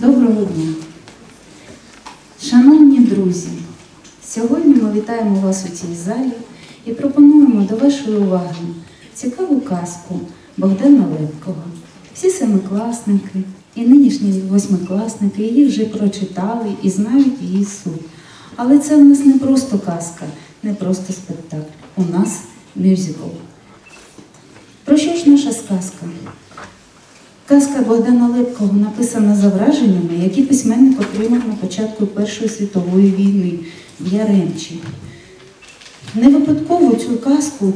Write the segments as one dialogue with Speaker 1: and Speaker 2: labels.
Speaker 1: Доброго дня. Шановні друзі, сьогодні ми вітаємо вас у цій залі і пропонуємо до вашої уваги цікаву казку Богдана Лепкого. Всі семикласники і нинішні восьмикласники її вже прочитали і знають її суть. Але це в нас не просто казка, не просто спектакль. У нас мюзикл. Про що ж наша сказка? Казка Богдана Лепкого написана за враженнями, які письменник отримав на початку Першої світової війни в Яремчі. Не випадково цю казку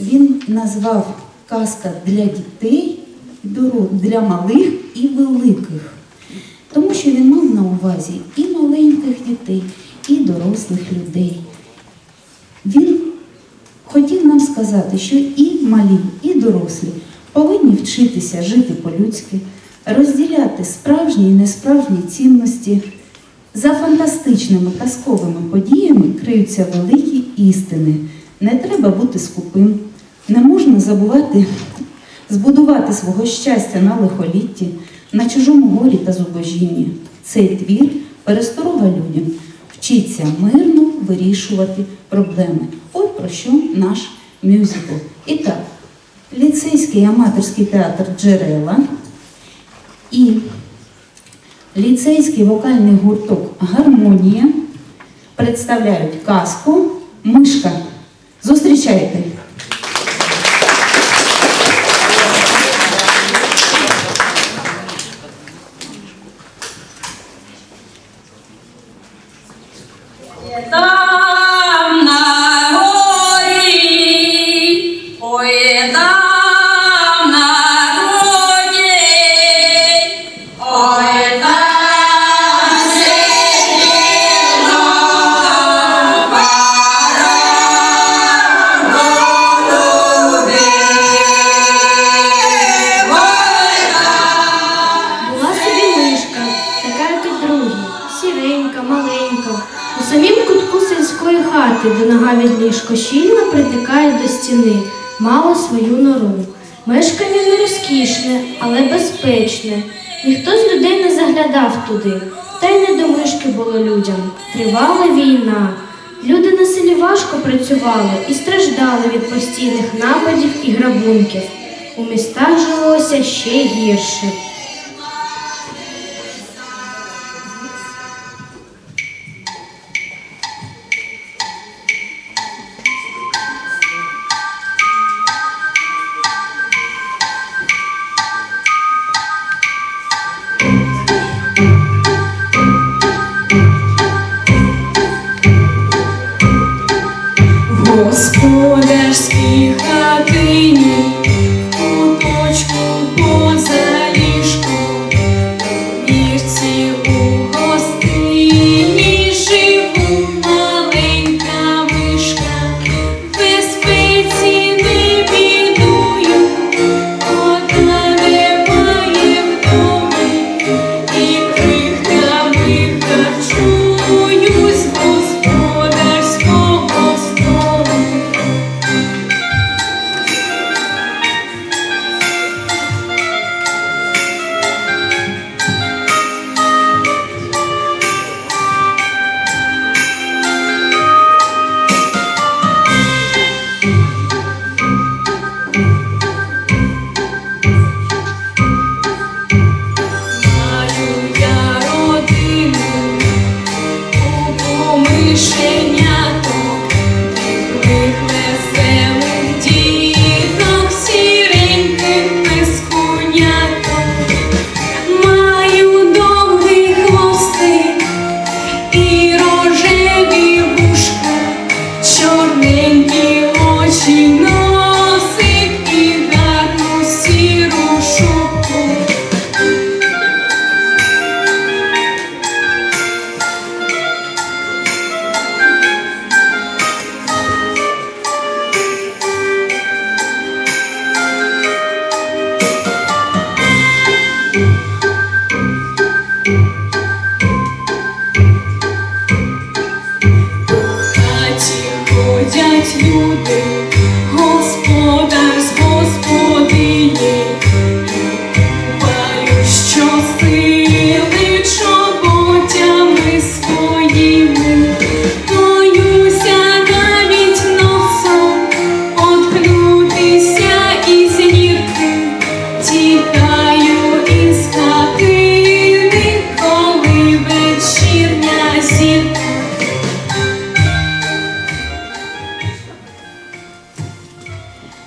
Speaker 1: він назвав казка для дітей, для малих і великих, тому що він мав на увазі і маленьких дітей, і дорослих людей. Він хотів нам сказати, що і малі, і дорослі повинні вчитися жити по-людськи, розділяти справжні і несправжні цінності. За фантастичними казковими подіями криються великі істини. Не треба бути скупим, не можна забувати збудувати свого щастя на лихолітті, на чужому горі та зубожінні. Цей твір пересторога людям. Вчиться мирно вирішувати проблеми. От про що наш мюзикл. І так, ліцейський аматорський театр Джерела і ліцейський вокальний гурток Гармонія представляють казку Мишка. Зустрічайте!
Speaker 2: Там на горі, ой,
Speaker 3: ліжко щільно притикає до стіни, мала свою нору. Мешкання не розкішне, але безпечне. Ніхто з людей не заглядав туди, та й не до мишки було людям. Тривала війна. Люди на селі важко працювали і страждали від постійних нападів і грабунків. У містах жилося ще гірше.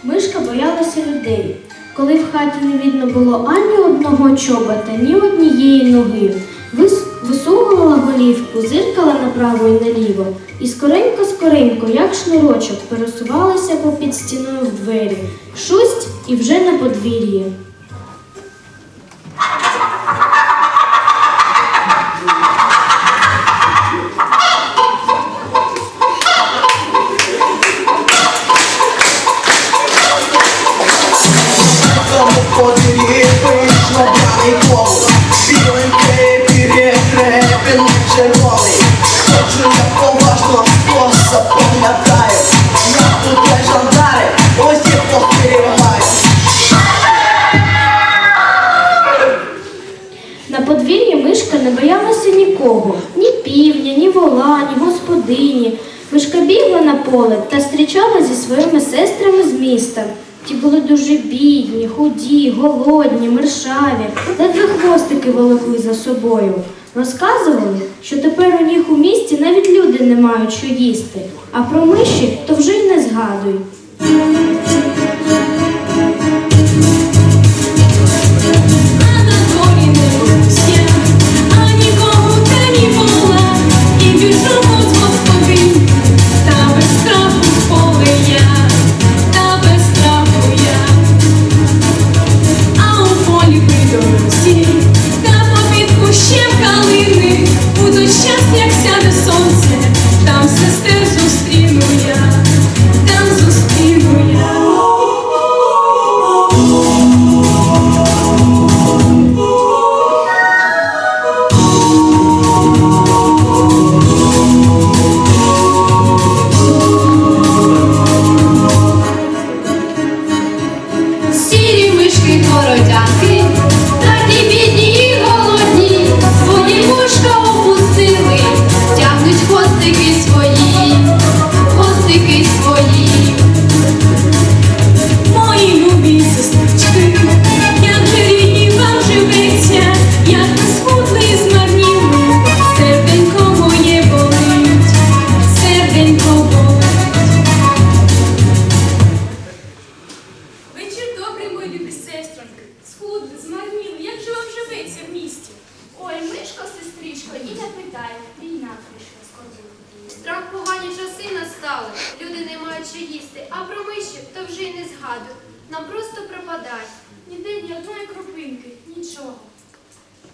Speaker 2: Мишка боялася людей. Коли в хаті не видно було ані
Speaker 3: одного чобота, ні однієї ноги, висовувала голівку, зиркала направо і наліво, і скоренько-скоренько, як шнурочок, пересувалася попід стіною в двері, шусть і вже на подвір'ї. Ні вола, ні господині. Мишка бігла на поле та зустрічала зі своїми сестрами з міста. Ті були дуже бідні, худі, голодні, мершаві, ледве хвостики волокли за собою. Розказували, що тепер у них у місті навіть люди не мають що їсти, а про миші то вже й не згадуй.
Speaker 4: Що їсти, а про миші то вже й не згадую. Нам просто пропадають.
Speaker 5: Ніде ні одної кропинки, нічого.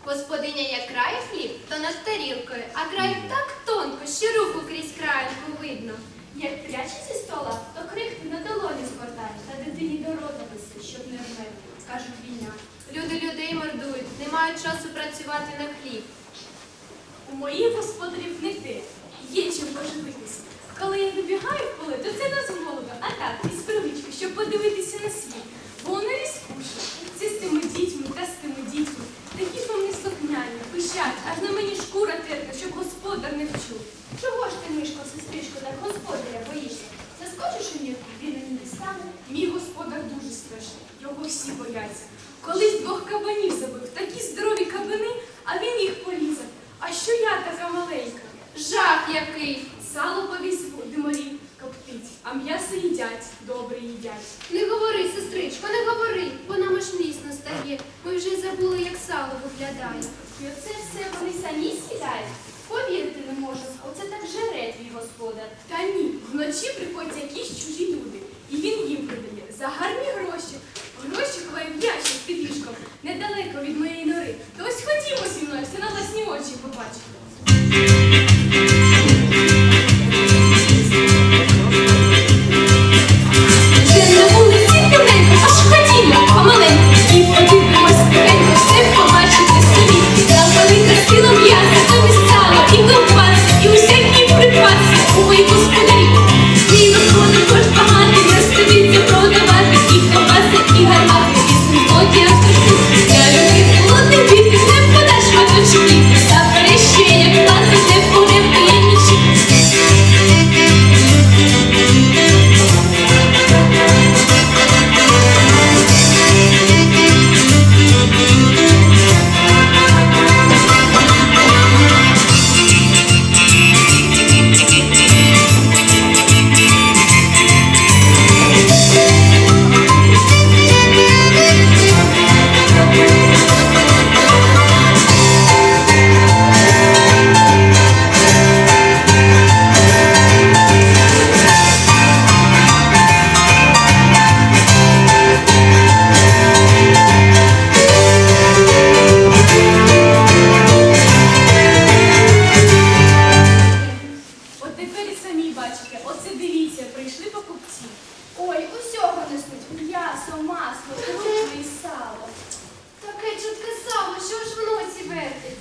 Speaker 4: Господиня як крає хліб, то над тарілкою, а краю так тонко, що руку крізь краєнку видно.
Speaker 5: Як пряче зі стола, то крихти на долоні згортає, та дитині до рота висить, щоб не вмерти, кажуть війна.
Speaker 4: Люди людей мордують, не мають часу працювати на хліб.
Speaker 5: У моїх господарів не те, є чим поживитися. Коли я вибігаю в поле, то це не з голоду, а так, із привички, щоб подивитися на світ. Бо нові скучно. Це з тими дітьми та з тими дітьми. Такі ж вони слухняні, пищать, аж на мені шкура терпне, щоб господар не вчув.
Speaker 4: Чого ж ти, мишко, сестричко, так господаря боїшся? Заскочиш у нього, він не стане.
Speaker 5: Мій господар дуже страшний, його всі бояться. Колись двох кабанів забив, такі здорові кабани, а він їх полізав. А що я така маленька?
Speaker 4: Жах який!
Speaker 5: Ви самі бачите, оце дивіться, прийшли покупці. Ой, усього несуть. М'ясо, масло, крупи і
Speaker 6: сало. Таке чутке сало, що ж в вертить.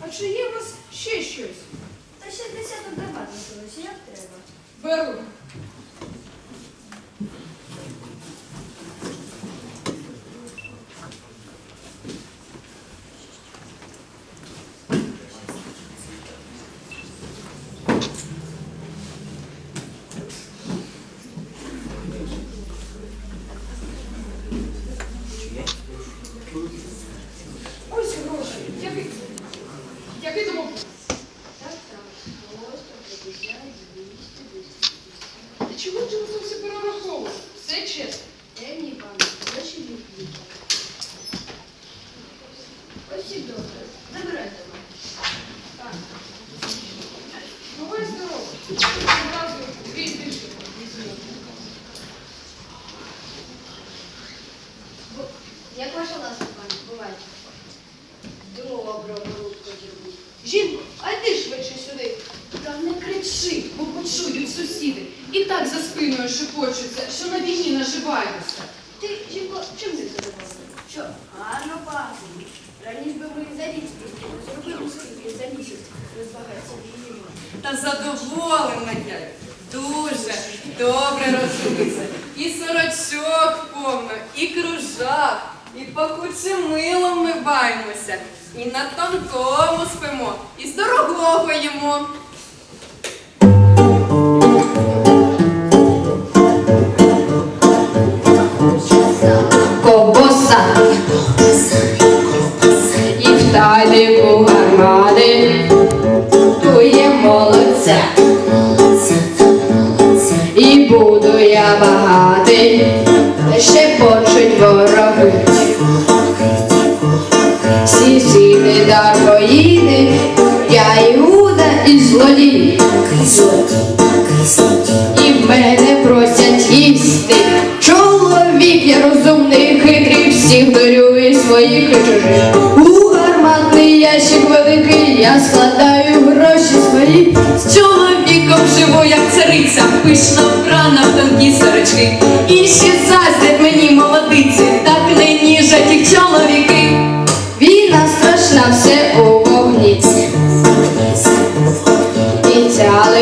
Speaker 6: А
Speaker 7: чи є у вас ще щось?
Speaker 8: Та ще десяток давати, як треба.
Speaker 7: Беру. Ось
Speaker 8: добре.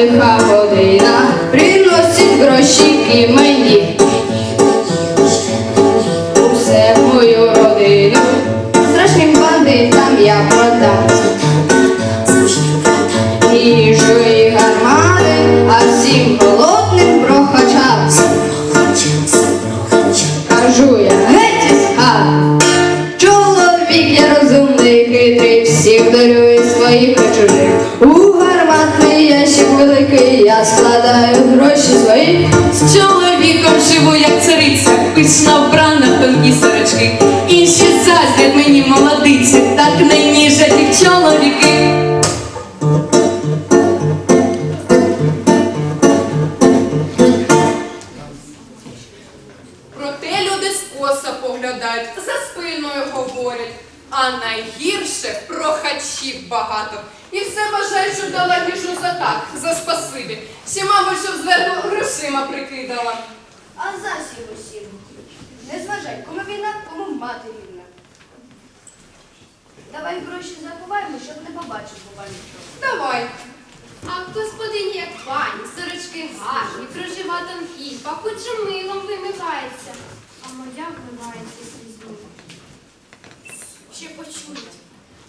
Speaker 9: Sempre pra скоса за спиною говорять. А найгірше прохачів багато. І все бажають, щоб дала їжу за так, за спасибі. Всі, мабуть, щоб зверху грошима прикидала.
Speaker 8: А засів усім. Не зважай, кому війна, кому мати рівна. Давай гроші заховаємо, щоб не побачив бува нічого.
Speaker 9: Давай.
Speaker 5: А господині, як пані, сорочки гарні, кружева тонкі, пахучим милом вимивається. Моя вмивається слізьми. Ще почують.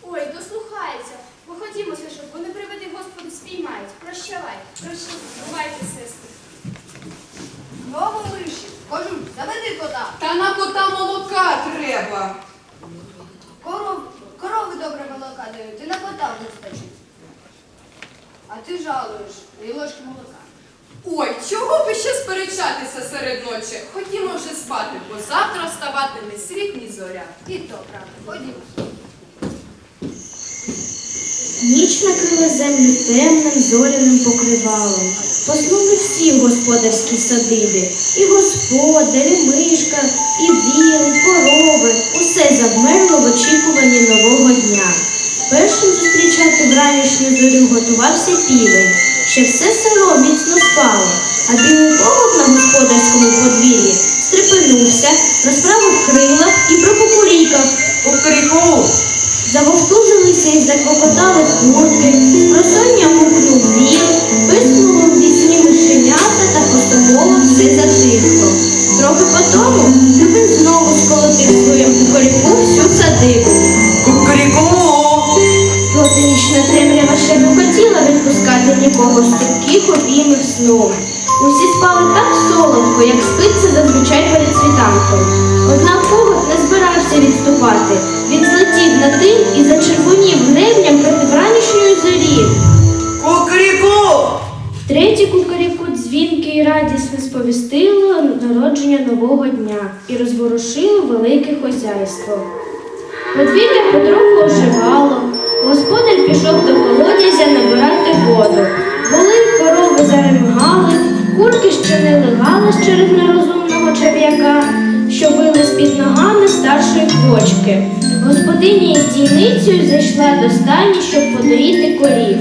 Speaker 5: Ой, дослухається. Походімо, щоб вони приведи Господу спіймають. Прощавай, прощавай. Бувайте, сестри.
Speaker 8: Знову лиші. Кажу, заведи кота.
Speaker 9: Та на кота молока треба.
Speaker 8: Коров, корови добре молока дають, і на кота вистачить. А ти жалуєш, і ложки молока.
Speaker 9: Ой, чого би ще сперечатися серед ночі? Ходімо вже спати, бо завтра вставати не світ, ні зоря.
Speaker 8: І то. Ходімо.
Speaker 3: Ніч накрила землю темним зоряним покривалом. Поснули всі господарські садиби, і господар, і мишка, і віл, і корови. Усе завмерло в очікуванні нового дня. Першим зустрічати вранішню зорю готувався півень. Ще все село міцно спало, а білий голуб на господарському подвір'ї стрепенувся, розправив крила і пропокурікав. Заговтузили Розпустилися і закокотали курки, просоння мукнув віл, писнуло в вісні мишенята та поступово все затихло. Трохи потому Любин знову сколотив своїм з цупких обіймів сну. Усі спали так солодко, як спиться зазвичай перед світанком. Однак когот не збирався відступати. Він злетів на тин і зачервонів гребням проти вранішньої зорі.
Speaker 10: Кукаріку!
Speaker 3: Третє кукаріку дзвінки і радісно сповістило народження нового дня і розворушило велике хозяйство. Подвір'я потроху оживало, господар пішов до колодязя набирати воду. Заремгали, курки ще не легали з через нерозумного черв'яка, що вили з-під ногами старшої квочки. Господиня із дійницею зайшла до стайні, щоб подоїти корів.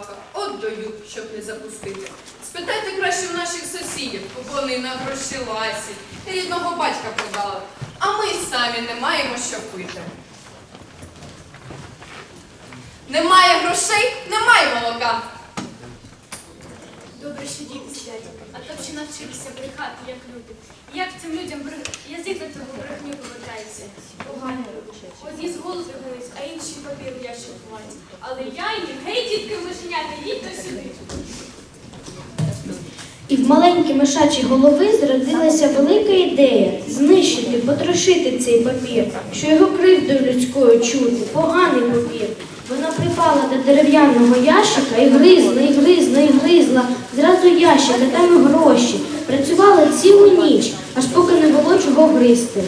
Speaker 7: Кіт наплакав. От щоб не запустити. Спитайте краще в наших сусідів, вони на гроші ласі, рідного батька продали. А ми самі не маємо що пити. Немає грошей, немає молока.
Speaker 5: Добре, що діти сидять, а то ще навчилися брехати, як люди. Як цим людям язик на цьому брехню повертається? Погано. Одні з голоду гинуть, а інші папір в ящик ховають. Але я їх, гей, дітки мишенята, їдьте сюди.
Speaker 3: І в маленькій мишачій голови зродилася велика ідея знищити, потрошити цей папір, що його кривдою людською чути, поганий папір. Вона припала до дерев'яного ящика і гризла, і гризла, і гризла. Зразу ящик, а там гроші. Працювала цілу ніч, аж поки не було чого гризти.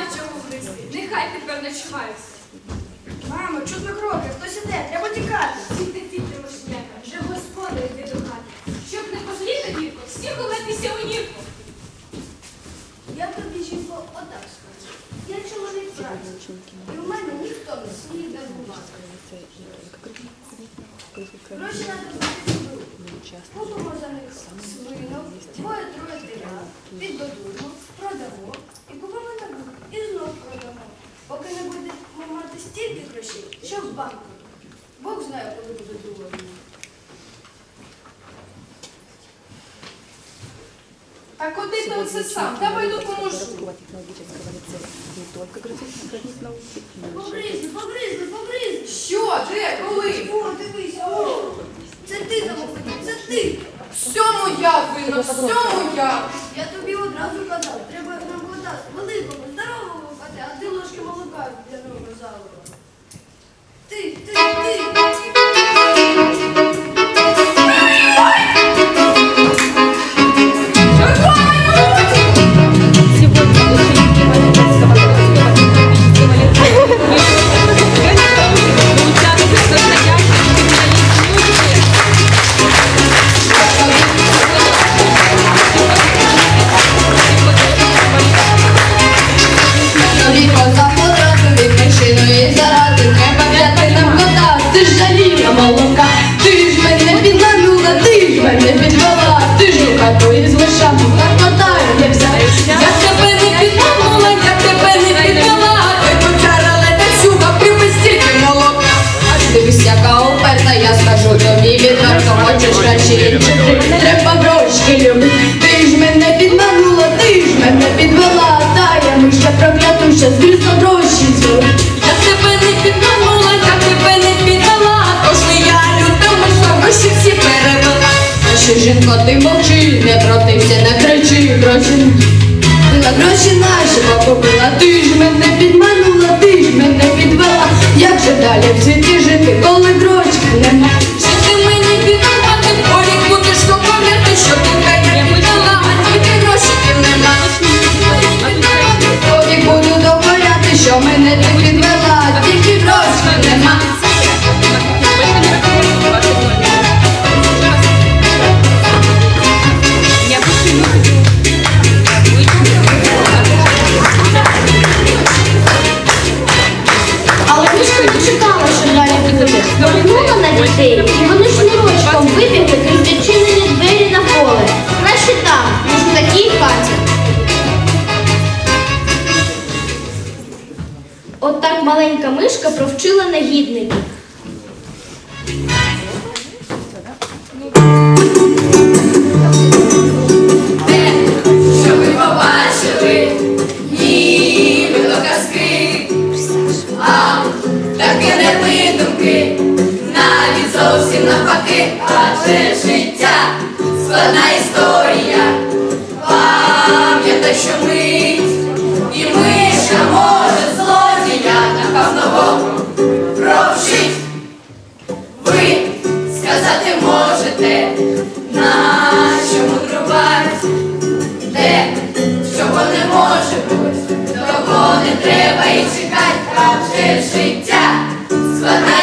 Speaker 5: нема чого гризти. Нехай тепер ночуваюся.
Speaker 3: Мамо, чутно кроки, хтось іде, треба тікати.
Speaker 5: Сідьте, сідьте, мошняка, вже господар йде до хати. Щоб не пожаліти дірку, всі ховатися у нірку.
Speaker 3: Я тобі, жінко,
Speaker 8: отак скажу. Я чоловік праці, і в мене ніхто не сміє дарувати. Гроші треба брати з Будемо за них свинок, двоє-троє тиря, під продамо і купимо нову, і знов продамо, поки не будемо мати стільки грошей, що в банку. Бог знає, коли буде друга.
Speaker 7: А куди ти все сам? Давай допоможу.
Speaker 8: Побризли, побризли, побризли.
Speaker 7: Що? Де? Коли?
Speaker 8: О, дивися, о. Це ти там, це ти.
Speaker 7: Всьому я винна, всьому я.
Speaker 8: Я тобі одразу
Speaker 9: казала. де, на
Speaker 11: чому мудрувати, де, чого не може бути, того не треба і
Speaker 12: чекати, а вже життя складає.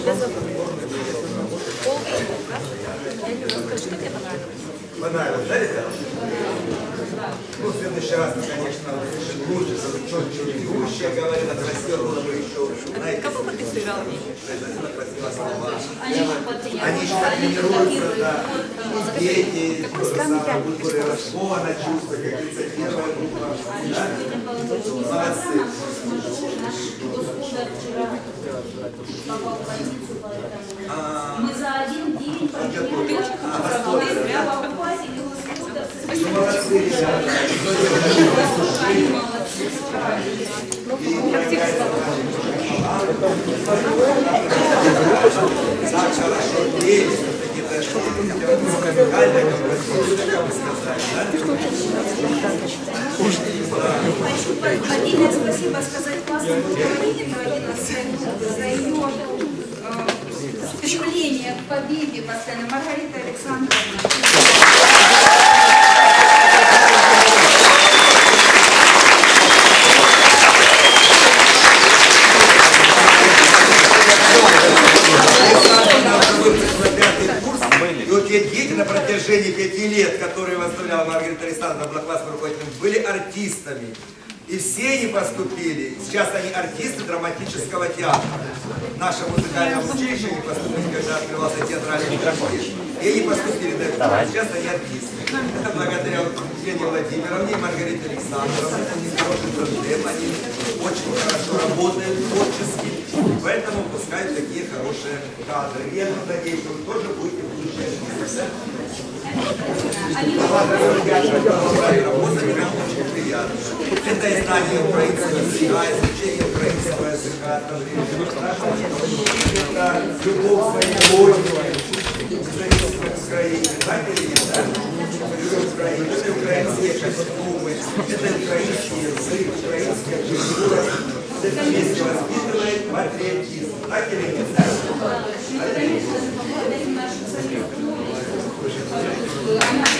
Speaker 12: меня зовут Ольга Егорка. Я не расскажу, что тебе понравилось. Понравилось, да, ребята? Ну, в следующий раз, конечно, лучше, четче, ведущая говорит, отрастет, было бы еще, знаете... Кого бы ты сыграл? Они же тренируются, да. Дети, культуры Рожкова на чувствах, как говорится, первая группа. Молодцы наш
Speaker 1: господар вчера попал в
Speaker 12: больницу, поэтому мы за
Speaker 1: один
Speaker 12: день поменяли работы для покупать и господар. Молодцы, ребята. Молодцы. День что-то сказать, да?
Speaker 1: Отдельное спасибо сказать классному руководителю Алина за ее э, стремление к победе постоянно. Маргарита Александровна.
Speaker 12: Протяжении пяти лет, которые возглавляла Маргарита Александровна, поступили, сейчас они артисты драматического театра. Наше музыкальное училище не поступили, когда открывался театральный факультет. И они поступили на это. Сейчас они артисты. Это благодаря Елене Владимировне и Маргарите Александровне. Они хороший тандем, они очень хорошо работают творчески. Поэтому пускают такие хорошие кадры. И я надеюсь, что вы тоже будете в будущем Это и знание украинского языка, изучение украинского языка, это любовь к своей родине, независимость Украины. Знаете или нет, да? Любовь к Украине. Это украинские костюмы, это украинский язык, украинская культура. Это вместе воспитывает патриотизм. Так или нет, да? Нам